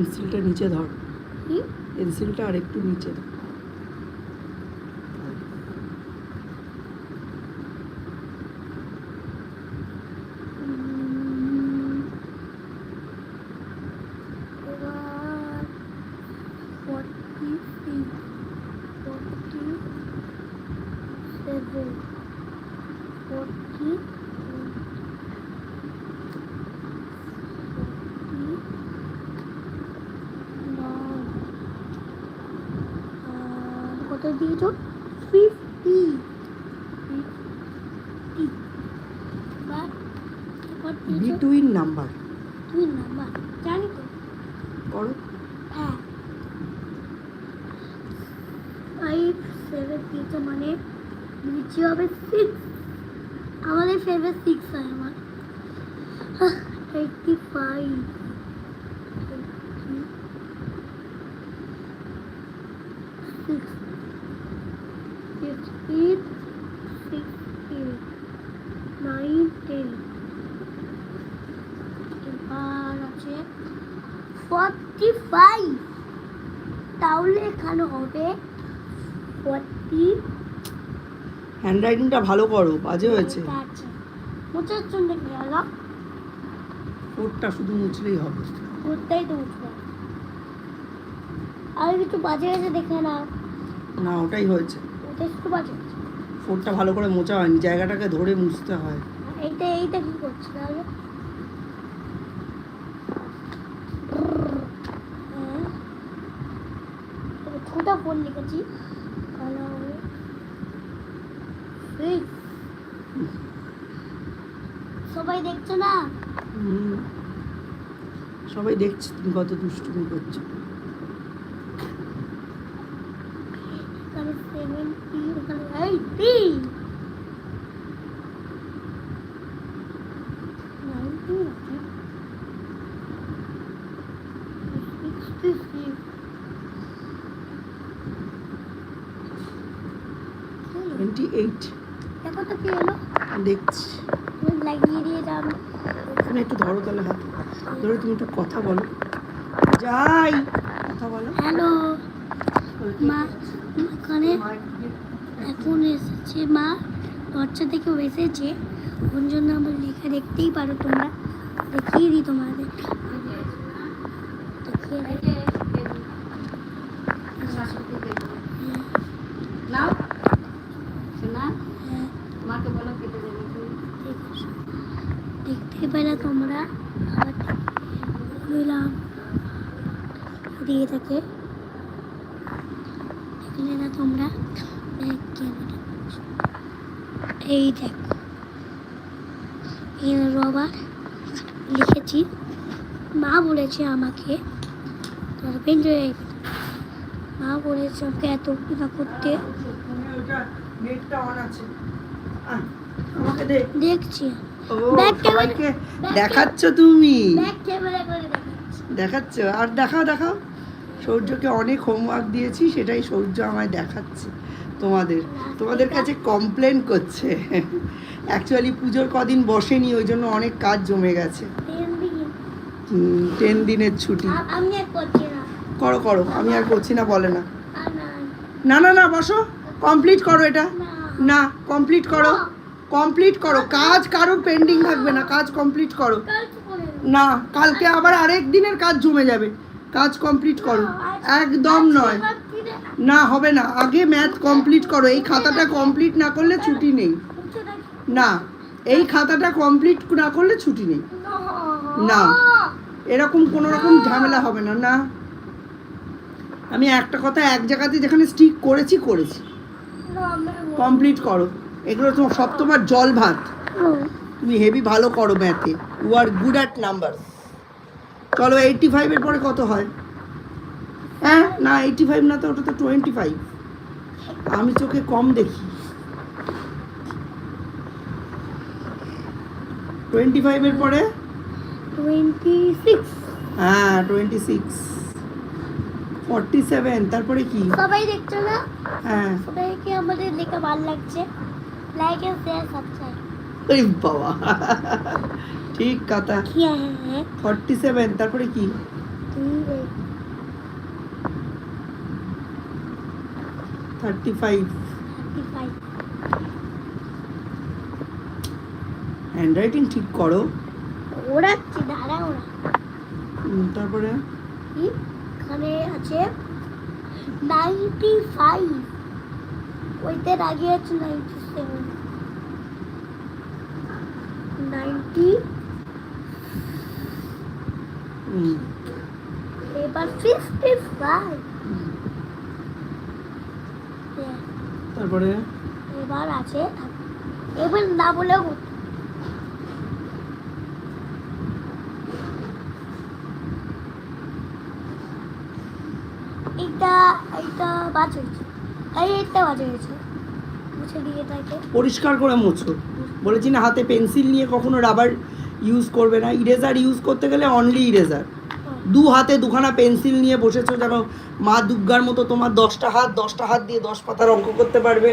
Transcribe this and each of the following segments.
পেন্সিলটা নিচে ধর। পেন্সিলটা আর একটু নিচে ধর। কত দিয়েছ? ফিফটি বিটুইন নাম্বার দুই নাম্বার জানি তো। করো। হ্যাঁ। ফাইভ সেভেন দিয়েছে মানে নিচে হবে সিক্স আমাদের ফেভারিট সিক্স হয় আমার। Eighty five six sixteen sixteen nine ten এবার আছে ফর্টি ফাইভ তাহলে এখানে হবে ফর্টি হ্যান্ডরাইটিংটা ভালো করো বাজে হয়েছে। আছে। মোচার জন্য কি হলো? ফোরটা শুধু মুছলেই হবে। ওটাই তো উঠবে আর কিছু বাজে গেছে দেখে না না ওটাই হয়েছে। ওটা একটু বাজে ফোরটা ভালো করে মোছা হয়নি জায়গাটাকে ধরে মুছতে হয়। এইটা এইটা কি করছে তাহলে হ্যাঁ। তবে ফোন লিখেছি। তাহলে হবে। Six. সবাই দেখছ না? সবাই দেখছে তুমি কত দুষ্টুমি করছ। এখানে সেভেন্টি এখানে এইটি নাইনটি আছে সিক্সটি সিক্স টোয়েন্টি এইট দেখো তো কি হলো দেখছি তুমি লাগিয়ে দিয়ে যাবে তুমি একটু ধরো তাহলে হাত। ধরে তুমি একটু কথা বলো। যাই কথা বলো। হ্যালো মা এখানে এখন এসেছে মা দরজা থেকে এসেছে। ওর জন্য আমার লেখা দেখতেই পারো তোমরা। দেখিয়ে দিই তোমাদের। দেখিয়ে দিই। নাও। হ্যাঁ, মাকে বলো কেটে। পেলে তোমরা আবার দিয়ে থাকে দেখলে না তোমরা এই দেখো। রবার লিখেছি। মা বলেছে আমাকে। মা বলেছে আমাকে এত করতে। আমাকে দে। দেখছি। ও সবাইকে দেখাচ্ছ তুমি। দেখাচ্ছি। আর দেখাও দেখাও। সৌর্যকে অনেক হোমওয়ার্ক দিয়েছি সেটাই সৌর্য আমায় দেখাচ্ছে তোমাদের। তোমাদের কাছে কমপ্লেন করছে। অ্যাকচুয়ালি পুজোর কদিন বসেনি ওই জন্য অনেক কাজ জমে গেছে। টেন দিনের ছুটি। আমি আর করছি না। করো করো। আমি আর করছি না বলে না। না। না না বসো। কমপ্লিট করো এটা। না কমপ্লিট করো। কমপ্লিট করো। কাজ কারোর পেন্ডিং থাকবে না, কাজ কমপ্লিট করো। না, কালকে আবার আরেক দিনের কাজ জমে যাবে। কাজ কমপ্লিট করো। একদম নয়। না, হবে না। আগে ম্যাথ কমপ্লিট করো। এই খাতাটা কমপ্লিট না করলে ছুটি নেই। না, এই খাতাটা কমপ্লিট না করলে ছুটি নেই। না। এরকম কোনো রকম ঝামেলা হবে না। না, আমি একটা কথা এক জায়গাতে যেখানে স্টিক করেছি করেছি। কমপ্লিট করো। এগুলো তোমার সব তোমার জল ভাত। তুমি হেভি ভালো করো ম্যাথে you are good at number চলো এইটটি ফাইভের পরে কত হয়? হ্যাঁ? না এইটটি ফাইভ না তো ওটা তো টোয়েন্টি ফাইভ আমি চোখে কম দেখি। টোয়েন্টি ফাইভের পরে? 26 হ্যাঁ টোয়েন্টি সিক্স ফর্টি সেভেন তারপরে কি? সবাই দেখছ না? হ্যাঁ। সবাইকে আমাদের লেখা ভালো লাগছে। লাইক এন্ড শেয়ার সাবস্ক্রাইব ওই বাবা। ঠিক কথা। কি হ্যাঁ হ্যাঁ ফর্টি সেভেন তারপরে কি? Thirty five thirty five hand ঠিক করো। ওড়াচ্ছি দাঁড়া ওরা। তারপরে? কি? এখানে আছে নাইনটি ফাইভ ওইটার আগে আছে নাইনটি সেভেন নাইনটি এবার ফিফটি ফাইভ তারপরে? এবার আছে। এবার না বলেও হতো। এইটা এইটা বাজ হয়েছে। এই একটা বাজ হয়েছে। মুছে দিয়ে এটাকে। পরিষ্কার করে মোছো। বলেছি না হাতে পেন্সিল নিয়ে কখনো রাবার ইউজ করবে না। ইরেজার ইউজ করতে গেলে অনলি ইরেজার দু হাতে দুখানা পেন্সিল নিয়ে বসেছো যেন মা দুর্গার মতো তোমার দশটা হাত দশটা হাত দিয়ে দশ পাতার অঙ্ক করতে পারবে।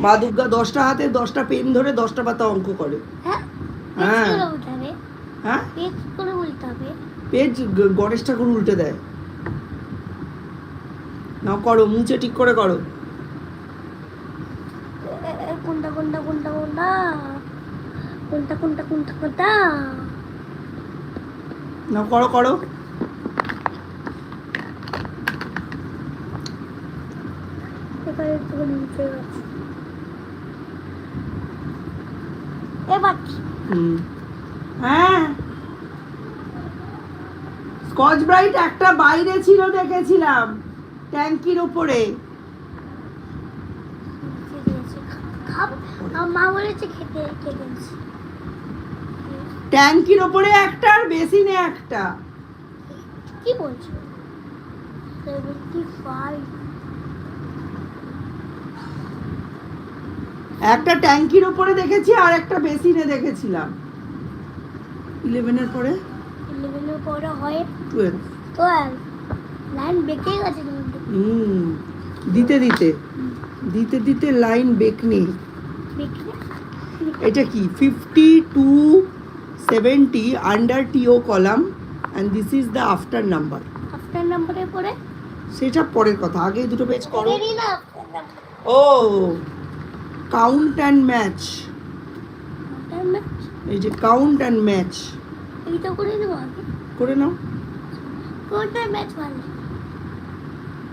মা দুর্গা দশটা হাতে দশটা পেন ধরে দশটা পাতা অঙ্ক করে। হ্যাঁ? হ্যাঁ। পেজ হ্যাঁ? গণেশ ঠাকুর উল্টে দেয়। নাও করো মুছে ঠিক করে করো। কোনটা কোনটা কোনটা কোনটা কোনটা কোনটা কোনটা কোনটা নাও করো করো? হ্যাঁ। স্কচ ব্রাইট একটা বাইরে ছিল দেখেছিলাম। ট্যাঙ্কির খেতে ট্যাঙ্কির ওপরে একটা আর বেসিনে একটা। কি বলছো? একটা ট্যাঙ্কির ওপরে দেখেছি আর একটা বেসিনে দেখেছিলাম। ইলেভেনের পরে? ইলেভেনের পরে হয় টুয়েলভ। টুয়েলভ। লাইন বেঁকে গেছে হুম। দিতে দিতে। দিতে দিতে লাইন বেকনি এটা কি? Fifty two seventy under to column and this is the after number after নাম্বারের পরে সেটা পরের কথা। আগে দুটো পেজ করো। ও কাউন্ট অ্যান্ড ম্যাচ এই যে কাউন্ট অ্যান্ড ম্যাচ এইটা করে করে নাও। কোনটা ম্যাচ ভালো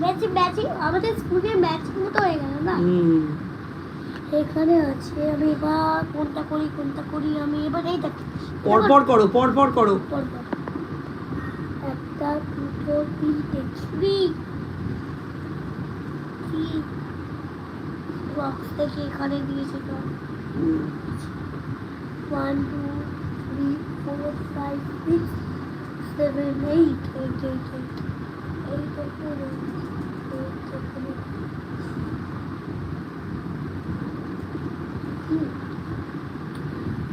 ম্যাচ ম্যাচিং আমাদের স্কুলে ম্যাচ মতো হয়ে গেল না। এখানে আছে আমি এবার কোনটা করি কোনটা করি আমি এবার এইটা পরপর করো পরপর করো। পরপর একটা দুটো তিনটে থ্রি। থ্রি বক্স থেকে এখানে দিয়েছে তো। One two three four five six seven eight eight eight eight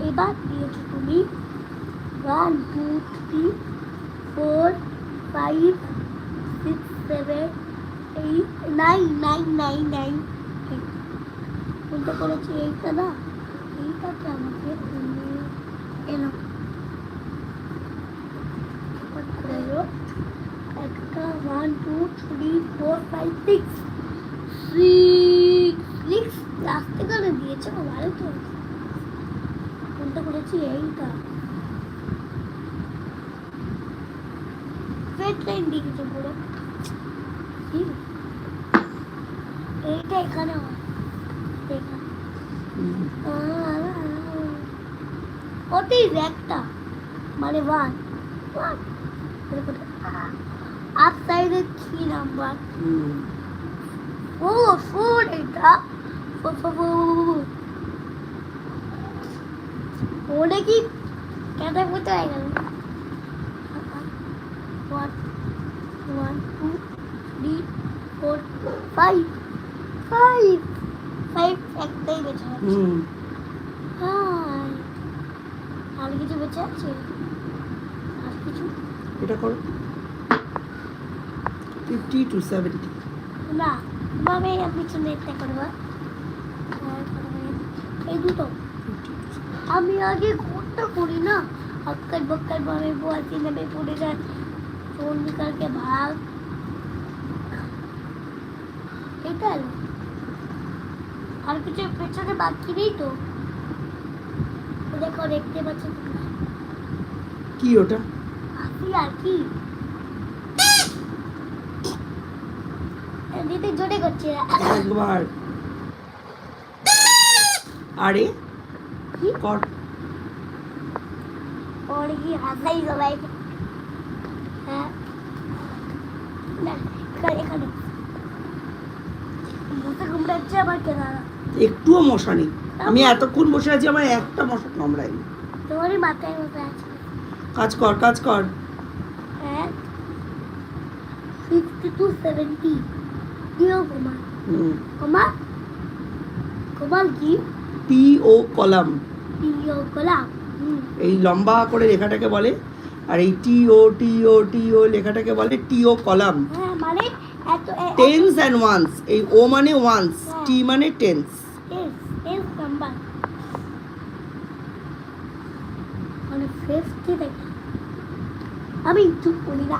এবার দিয়েছ তুমি one two three four five six seven eight nine nine nine nine কোনটা করেছি এইটা না? এইটাকে আমাকে তুমি এলো। একটা one two three four five six Six. Six. Last থেকে দিয়েছে ভালো তো ফোনটা করেছি, এইটা। ফেট লাইন দিয়েছে পুরো। এইটা এখানে হয়। একটা মানে ওয়ান ওয়ান আপ সাইডে থ্রি নাম্বার। ফোর ফোর এটা ওটা কি কেটে ফুটে হয়ে গেল one one two three four five five five একটাই বেঁচে আছে হুম হাই আর কিছু বেঁচে আছে আর কিছু এটা করো ফিফটি টু সেভেন্টি না ভাবে পিছনে একটা করব এই দুটো আমি আগে কোনটা করি না বক্কার ভাবে বোয়াতি নেমে পড়ে যায় চন্ডিকারকে ভাগ এটা। আর কিছু পেছনে বাকি নেই তো দেখো দেখতে পাচ্ছ কি ওটা আর কি দিতে জোরে করছি। একবার। আরে কি? কর। ওর কি হাসাই সবাই। হ্যাঁ। না এখানে মশা কামড়াচ্ছে আবার কেনারা একটুও মশা নেই। আমি এতক্ষণ বসে আছি আমার একটা মশা কামড়ায়নি। তোমারই মাথায় মশা আছে। কাজ কর কাজ কর। হ্যাঁ। সিক্সটি টু সেভেন্টি দিও কুমার হুম কুমার কুমার কি টি ও কলাম দিও গোলাপ হুম এই লম্বা করে লেখাটাকে বলে আর এই টি ও টি ও টি ও লেখাটাকে বলে টি ও কলাম হ্যাঁ মানে টেন্স অ্যান্ড ওয়ান্স এই ও মানে ওয়ান্স টি মানে টেন্স. মানে আমি একটু করি না।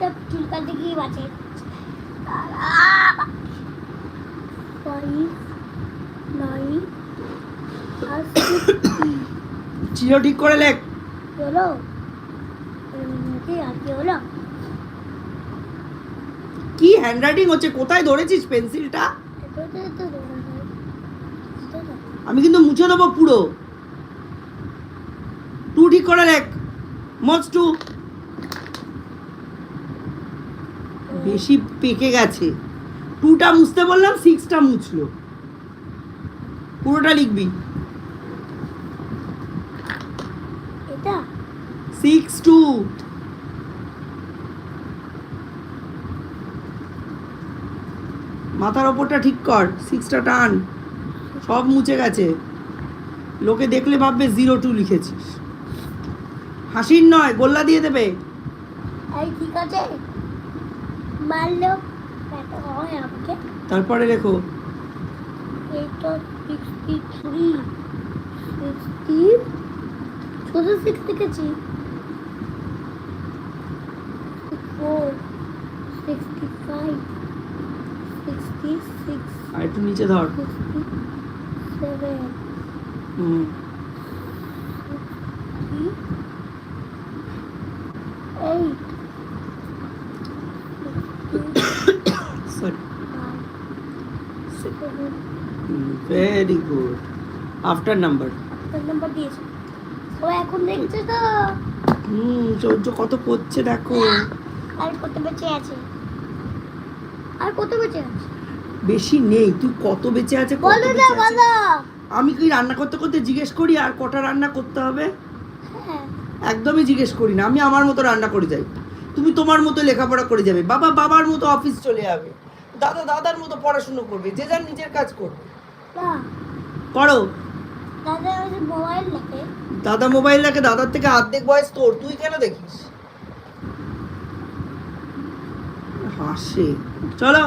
একটা চুলকাতে গিয়ে বাঁচে। চিরো ঠিক করে লেখ। হলো কি আর কি হলো? কি হ্যান্ডরাইটিং হচ্ছে? কোথায় ধরেছিস পেন্সিলটা? তো তো তো আমি কিন্তু মুছে দেবো পুরো। টু ঠিক করে লেখ। মচ টু বেশি পেকে গেছে। টুটা মুছতে বললাম সিক্সটা মুছলো। পুরোটা লিখবি। এটা? সিক্স টু মাথার ওপরটা ঠিক কর সিক্সটা টান। সব মুছে গেছে। লোকে দেখলে ভাববে জিরো টু লিখেছিস। হাসির নয় গোল্লা দিয়ে দেবে। ঠিক আছে? মারলেও ব্যথা হয় আমাকে। তারপরে লেখো। এইটা সিক্সটি থ্রি সিক্সটি শুধু সিক্স লিখেছি four sixty five sixty six আর একটু নিচে ধর। Sixty seven hmm eight sorry seven very good after number number দিয়েছে। ও এখন দেখছে তো। হুম সূর্য কত করছে দেখো। আর কত বেঁচে আছে? আর কত বেঁচে আছে? বেশি নেই তুই কত বেঁচে আছে বলো না বলো। আমি কি রান্না করতে করতে জিজ্ঞেস করি আর কটা রান্না করতে হবে? হ্যাঁ। একদমই জিজ্ঞেস করি না আমি আমার মতো রান্না করে যাই। তুমি তোমার মতো লেখাপড়া করে যাবে বাবা বাবার মতো অফিস চলে যাবে। দাদা দাদার মতো পড়াশুনো করবে যে যার নিজের কাজ করবে। না। করো। দাদা মোবাইল দেখে। দাদা মোবাইল দেখে দাদার থেকে আর্ধেক বয়স তোর। তুই কেন দেখিস? হাসে। চলো।